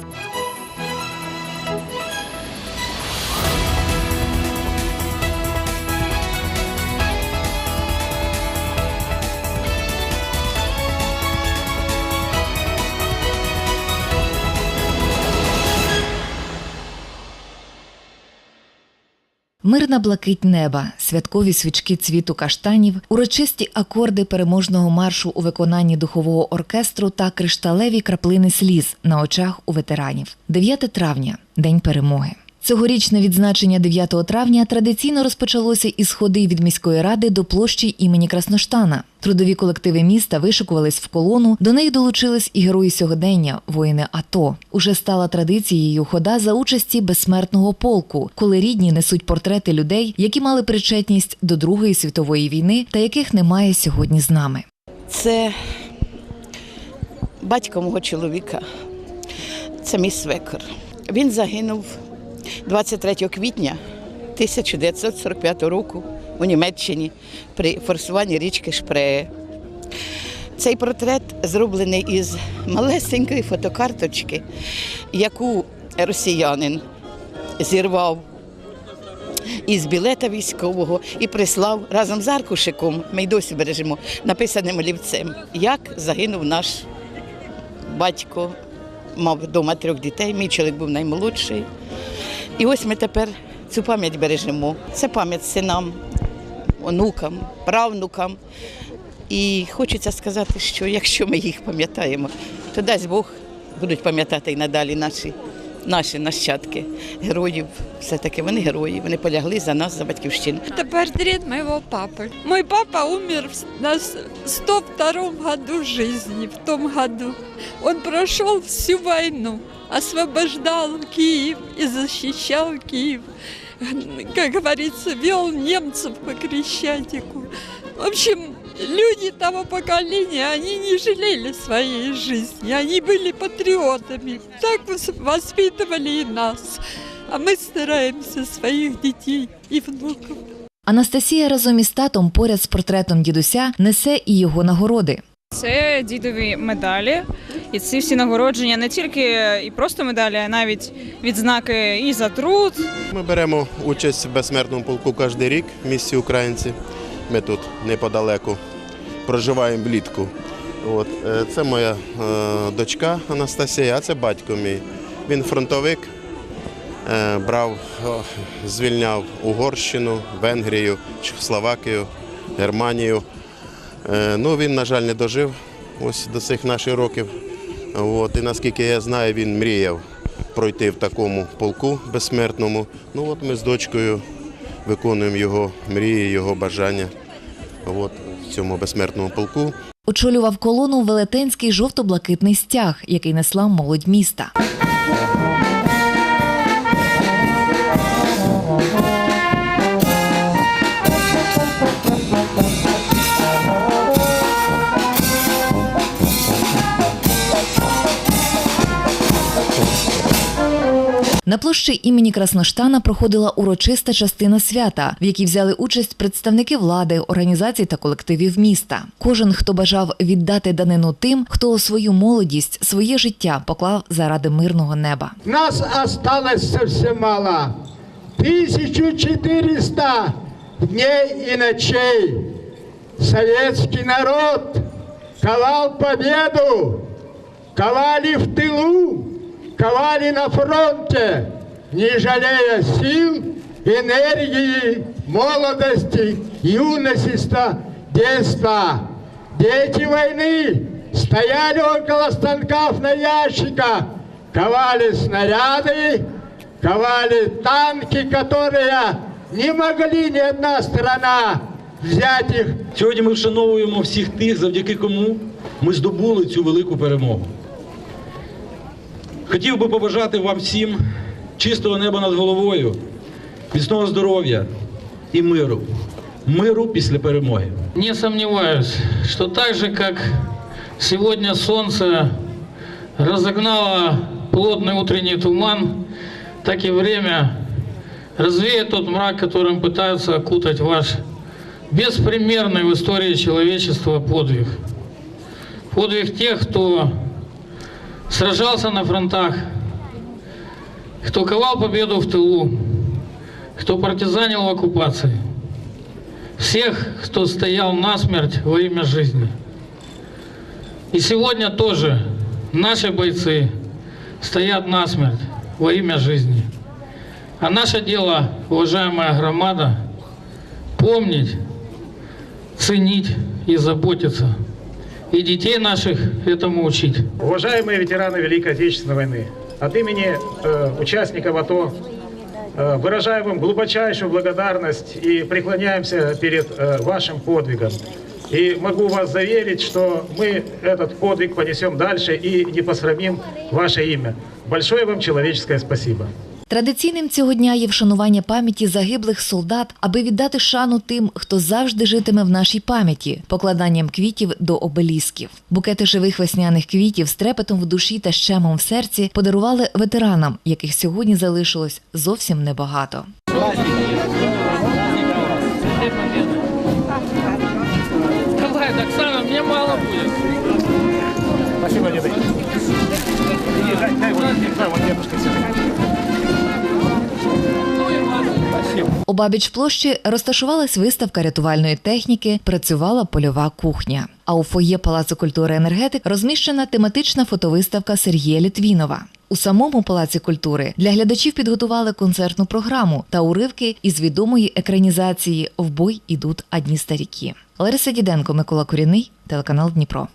Thank you. Мирна блакить неба, святкові свічки цвіту каштанів, урочисті акорди переможного маршу у виконанні духового оркестру та кришталеві краплини сліз на очах у ветеранів. 9 травня день перемоги. Цьогорічне відзначення 9 травня традиційно розпочалося із ходи від міської ради до площі імені Красноштана. Трудові колективи міста вишикувались в колону. До них долучились і герої сьогодення, воїни АТО. Уже стала традицією хода за участі безсмертного полку, коли рідні несуть портрети людей, які мали причетність до Другої світової війни та яких немає сьогодні з нами. Це батько мого чоловіка, це мій свекор. Він загинув 23 квітня 1945 року у Німеччині при форсуванні річки Шпрее. Цей портрет зроблений із малесенької фотокарточки, яку росіянин зірвав із білета військового і прислав разом з аркушиком, ми й досі бережемо, написаним олівцем, як загинув наш батько, мав вдома трьох дітей, мій чоловік був наймолодший. І ось ми тепер цю пам'ять бережемо. Це пам'ять синам, онукам, правнукам. І хочеться сказати, що якщо ми їх пам'ятаємо, то дасть Бог будуть пам'ятати і надалі наші, наші нащадки героїв. Все-таки вони герої, вони полягли за нас, за батьківщину. Это портрет моего папы. Мой папа умер на 102 году жизни, в том году. Он прошел всю войну, освобождал Киев и защищал Киев. Как говорится, вел немцев по Крещатику. В общем, люди того поколения, они не жалели своей жизни, они были патриотами. Так вос- воспитывали и нас. А мы стараемся своих детей и внуков. Анастасія разом із татом поряд з портретом дідуся несе і його нагороди. Це дідові медалі, і ці всі нагородження не тільки і просто медалі, а навіть відзнаки і за труд, Ми беремо участь в безсмертному полку кожен рік в місті Українці. Ми тут неподалеку проживаємо влітку. От. е, Це моя е, дочка Анастасія, а це батько мій. Він фронтовик, е, брав, звільняв Угорщину, Венгрію, Чехословакію, Германію. Ну, він, на жаль, не дожив ось до цих наших років. От. І наскільки я знаю, він мріяв пройти в такому полку безсмертному. Ну от ми з дочкою виконуємо його мрії, його бажання от, в цьому безсмертному полку. Очолював колону велетенський жовто-блакитний стяг, який несла молодь міста. На площі імені Красноштана проходила урочиста частина свята, в якій взяли участь представники влади, організацій та колективів міста. Кожен, хто бажав віддати данину тим, хто свою молодість, своє життя поклав заради мирного неба. Нас осталось совсем мало. 1400 дней и ночей советский народ ковал победу, ковали в тылу, ковали на фронте, не жалея сил, энергии, молодости, юношества, детства. Дети войны стояли около станков на ящиках, ковали снаряды, ковали танки, которые не могли ни одна страна взять их Сьогодні ми вшановуємо всіх тих, завдяки кому ми здобули цю велику перемогу. Хотів би побажати вам всім чистого неба над головою, міцного здоров'я і миру. Миру після перемоги. Не сомневаюсь, что так же, как сегодня солнце разогнало плотный утренний туман, так и время развеет тот мрак, которым пытаются окутать ваш беспримерный в истории человечества подвиг. Подвиг тех, кто сражался на фронтах, кто ковал победу в тылу, кто партизанил в оккупации, всех, кто стоял насмерть во имя жизни. И сегодня тоже наши бойцы стоят насмерть во имя жизни. А наше дело, уважаемая громада, помнить, ценить и заботиться. И детей наших этому учить. Уважаемые ветераны Великой Отечественной войны, от имени э, участников АТО э, выражаем вам глубочайшую благодарность и преклоняемся перед э, вашим подвигом. И могу вас заверить, что мы этот подвиг понесем дальше и не посрамим ваше имя. Большое вам человеческое спасибо. Традиційним цього дня є вшанування пам'яті загиблих солдат, аби віддати шану тим, хто завжди житиме в нашій пам'яті, покладанням квітів до обелісків. Букети живих весняних квітів з трепетом в душі та щемом в серці подарували ветеранам, яких сьогодні залишилось зовсім небагато. Давай, Оксана, мне мало будет. Спасибо, дедушка Обабіч площі розташувалась виставка рятувальної техніки, працювала польова кухня. А у фоє Палацу культури енергетик розміщена тематична фотовиставка Сергія Літвінова. У самому палаці культури для глядачів підготували концертну програму та уривки із відомої екранізації В бой ідуть одні старіки. Лариса Діденко, Микола Коріний, телеканал Дніпро.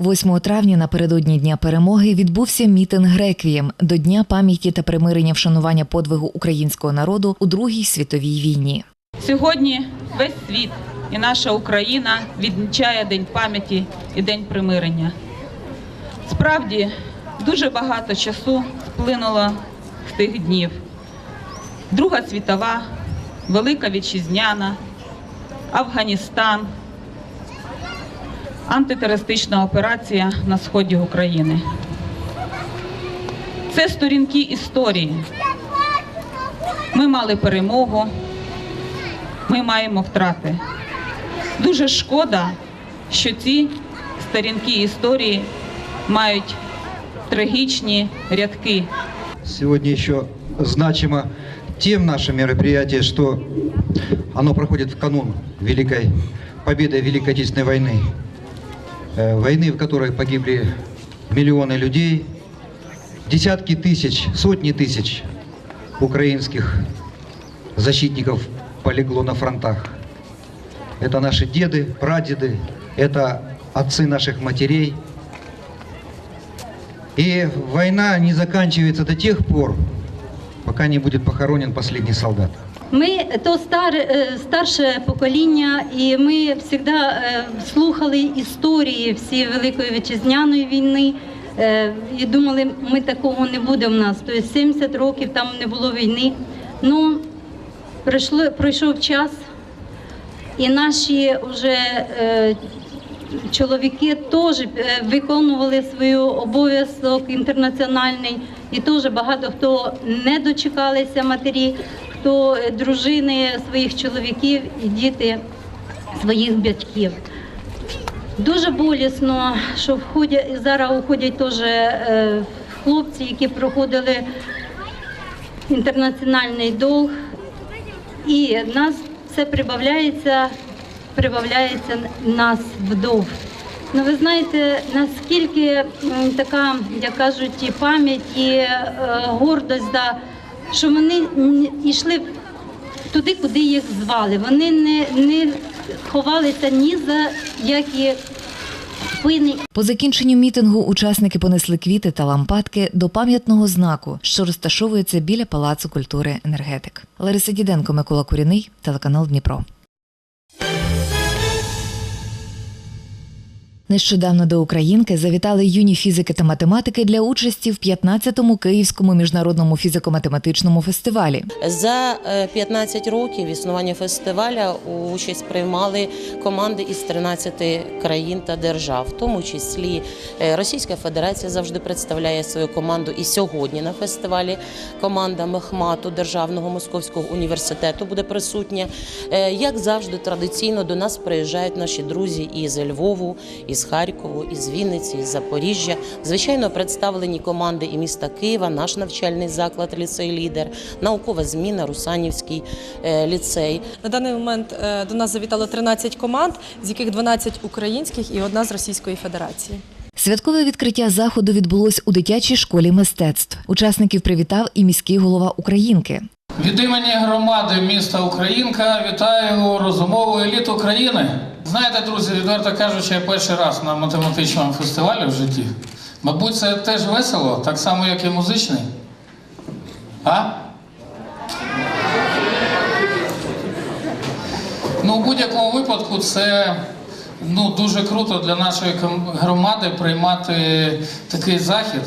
8 травня напередодні Дня перемоги відбувся мітинг Реквієм до Дня пам'яті та примирення вшанування подвигу українського народу у Другій світовій війні. Сьогодні весь світ і наша Україна відмічає День пам'яті і День примирення. Справді, дуже багато часу сплинуло з тих днів. Друга світова, Велика Вітчизняна, Афганістан, антитерористична операція на сході України. Це сторінки історії. Ми мали перемогу, ми маємо втрати. Дуже шкода, що ці сторінки історії мають трагічні рядки. Сегодня еще значимо тем наше мероприятие, что оно проходит в канун Великой Победы Великой Отечественной войны. Э, Войны, в которой погибли миллионы людей, десятки тысяч, сотни тысяч украинских защитников полегло на фронтах. Это наши деды, прадеды, это отцы наших матерей. И война не заканчивается до тех пор, пока не будет похоронен последний солдат. Ми то стар, е, старше покоління, і ми завжди е, слухали історії всі Великої Вітчизняної війни. е, І думали, ми такого не буде в нас. Тобто 70 років там не було війни. Ну, пройшло, пройшов час, і наші вже чоловіки теж виконували свій обов'язок інтернаціональний, і теж багато хто не дочекалися матері, хто е, дружини своїх чоловіків і діти своїх батьків. Дуже болісно, що входять зараз уходять теж е, хлопці, які проходили інтернаціональний долг, і нас все прибавляється, прибавляється нас вдов. Ну, ви знаєте, наскільки така, як кажуть, пам'ять, і е, гордость, да, що вони йшли туди, куди їх звали. Вони не, не ховалися ні за які По закінченню мітингу учасники понесли квіти та лампадки до пам'ятного знаку, що розташовується біля Палацу культури енергетик. Лариса Діденко, Микола Куріний, телеканал Дніпро. Нещодавно до Українки завітали юні фізики та математики для участі в 15-му Київському міжнародному фізико-математичному фестивалі. За е, 15 років існування фестиваля участь приймали команди із 13 країн та держав, в тому числі е, Російська Федерація завжди представляє свою команду. І сьогодні на фестивалі команда Мехмату Державного московського університету буде присутня. Е, Як завжди, традиційно до нас приїжджають наші друзі із Львову, із із Харкову, із Вінниці, із Запоріжжя. Звичайно, представлені команди і міста Києва, наш навчальний заклад, ліцей лідер, наукова зміна, Русанівський е, ліцей. На даний момент е, до нас завітало 13 команд, з яких 12 українських і одна з Російської Федерації. Святкове відкриття заходу відбулось у дитячій школі мистецтв. Учасників привітав і міський голова Українки. Від імені громади міста Українка вітаю розумову еліту країни. Знаєте, друзі, відверто кажучи, я перший раз на математичному фестивалі в житті. Мабуть, це теж весело, так само, як і музичний. А? Ну, у будь-якому випадку це ну, дуже круто для нашої громади приймати такий захід.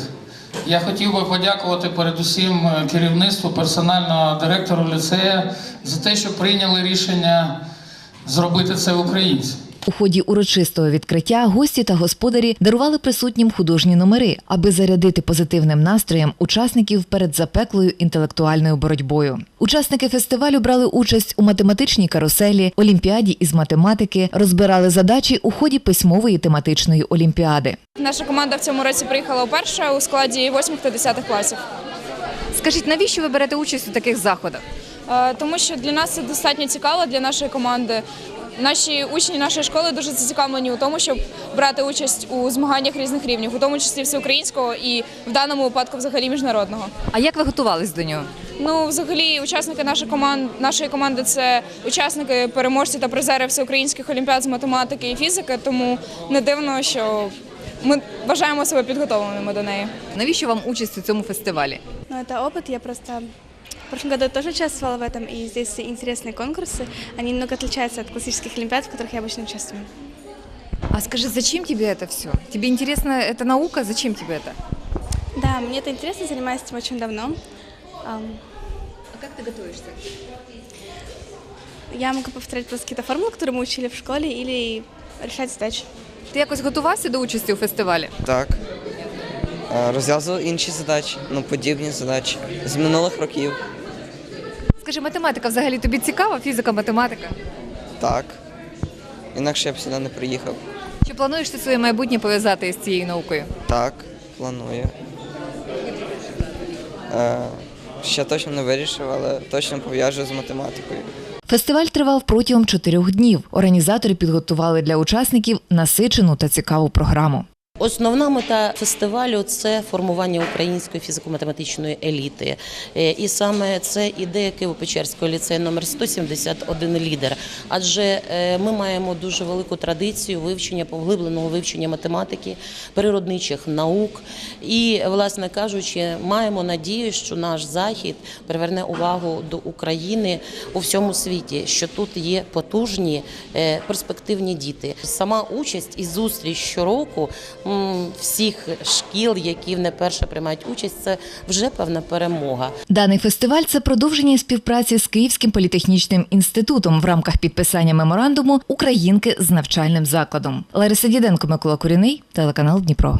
Я хотів би подякувати передусім е, керівництву, персонально директору ліцея за те, що прийняли рішення зробити це українці. У ході урочистого відкриття гості та господарі дарували присутнім художні номери, аби зарядити позитивним настроєм учасників перед запеклою інтелектуальною боротьбою. Учасники фестивалю брали участь у математичній каруселі, олімпіаді із математики, розбирали задачі у ході письмової тематичної олімпіади. Наша команда в цьому році приїхала вперше у складі 8 та 10 класів. Скажіть, навіщо ви берете участь у таких заходах? Е, Тому що для нас це достатньо цікаво для нашої команди. Наші учні нашої школи дуже зацікавлені у тому, щоб брати участь у змаганнях різних рівнів, у тому числі всеукраїнського і в даному випадку взагалі міжнародного. А як ви готувались до нього? Ну, взагалі, учасники нашої команди, нашої команди це учасники, переможці та призери всеукраїнських олімпіад з математики і фізики, тому не дивно, що ми вважаємо себе підготовленими до неї. Навіщо вам участь у цьому фестивалі? Ну, это опыт. Я просто в прошлом году тоже участвовала в этом, и здесь интересные конкурсы. Они немного отличаются от классических олимпиад, в которых я обычно участвую. А скажи, зачем тебе это все? Тебе интересна эта наука? Зачем тебе это? Да, мне это интересно, занимаюсь этим очень давно. А как ты готовишься? Я могу повторять просто какие-то формулы, которые мы учили в школе, или решать задачи. Ти якось готувався до участі у фестивалі? Так. Е, Розв'язував інші задачі, ну подібні задачі з минулих років. Скажи, математика взагалі тобі цікава? Фізика, математика? Так. Інакше я б сюди не приїхав. Чи плануєш ти своє майбутнє пов'язати з цією наукою? Так, планую. Е, ще точно не вирішив, але точно пов'яжу з математикою. Фестиваль тривав протягом чотирьох днів. Організатори підготували для учасників насичену та цікаву програму. Основна мета фестивалю це формування української фізико-математичної еліти. Е, І саме це ідея Києво-Печерського ліцею номер 171 лідер. Адже е, ми маємо дуже велику традицію вивчення, поглибленого вивчення математики, природничих наук. І, власне кажучи, маємо надію, що наш захід приверне увагу до України у всьому світі, що тут є потужні е, перспективні діти. Сама участь і зустріч щороку всіх шкіл, які не перше приймають участь, це вже певна перемога. Даний фестиваль це продовження співпраці з Київським політехнічним інститутом в рамках підписання меморандуму Українки з навчальним закладом. Лариса Діденко, Микола Куріний, телеканал Дніпро.